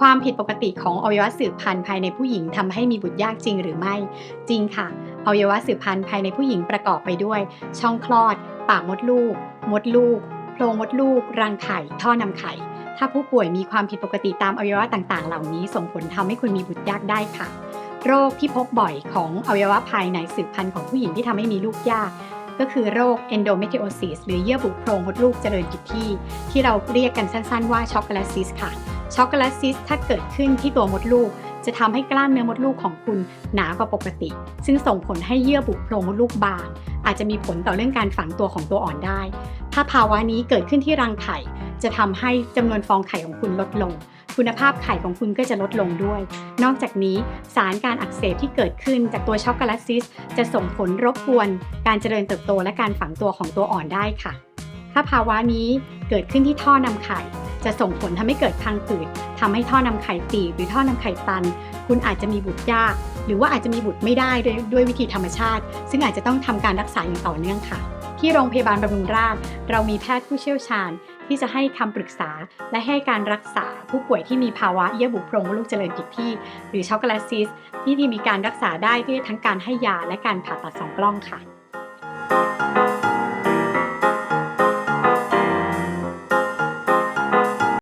ความผิดปกติของอวัยวะสืบพันธุ์ภายในผู้หญิงทำให้มีบุตรยากจริงหรือไม่ จริงค่ะ อวัยวะสืบพันธุ์ภายในผู้หญิงประกอบไปด้วย ช่องคลอด ปากมดลูก มดลูก โพรงมดลูก รังไข่ ท่อนำไข่ ถ้าผู้ป่วยมีความผิดปกติตามอวัยวะต่างๆ เหล่านี้ ส่งผลทำให้คุณมีบุตรยากได้ค่ะ โรคที่พบบ่อยของอวัยวะภายในสืบพันธุ์ของผู้หญิงที่ทำให้มีลูกยากก็คือโรค endometriosis หรือเยื่อบุโพรงมดลูกเจริญผิดที่ ที่เราเรียกกันสั้นๆว่าช็อกโกแลตซิสค่ะ ช็อกโกแลตซิสถ้าเกิดขึ้นที่ตัวมดลูก จะทำให้กล้ามเนื้อมดลูกของคุณหนากว่าปกติ ซึ่งส่งผลให้เยื่อบุโพรงมดลูกบาง อาจจะมีผลต่อเรื่องการฝังตัวของตัวอ่อนได้ ถ้าภาวะนี้เกิดขึ้นที่รังไข่ จะทำให้จำนวนฟองไข่ของคุณลดลง คุณภาพไข่ของคุณก็จะลดลงด้วย นอกจากนี้สารการอักเสบที่เกิดขึ้นจากตัวช็อกโกแลตซิสจะส่งผลรบกวน การเจริญเติบโตและการฝังตัวของตัวอ่อนได้ค่ะ ถ้าภาวะนี้เกิดขึ้นที่ท่อนำไข่ จะส่งผลทำให้เกิดพังผืดทำให้ท่อนำไข่ตีบหรือท่อนำไข่ตัน คุณอาจจะมีบุตรยาก หรือว่าอาจจะมีบุตรไม่ได้ด้วยด้วยวิธีธรรมชาติ ซึ่งอาจจะต้องทำการรักษาอย่างต่อเนื่องค่ะ ที่โรงพยาบาลบำรุงราษฎร์เรามีแพทย์ผู้เชี่ยวชาญ ที่จะให้คำปรึกษา และให้การรักษาผู้ป่วยที่มีภาวะเยื่อบุโพรงมดลูกเจริญผิดที่ หรือช็อกโกแลตซิสที่มีการรักษาได้ด้วยทั้งการให้ยาและการผ่าตัดสองกล้องค่ะ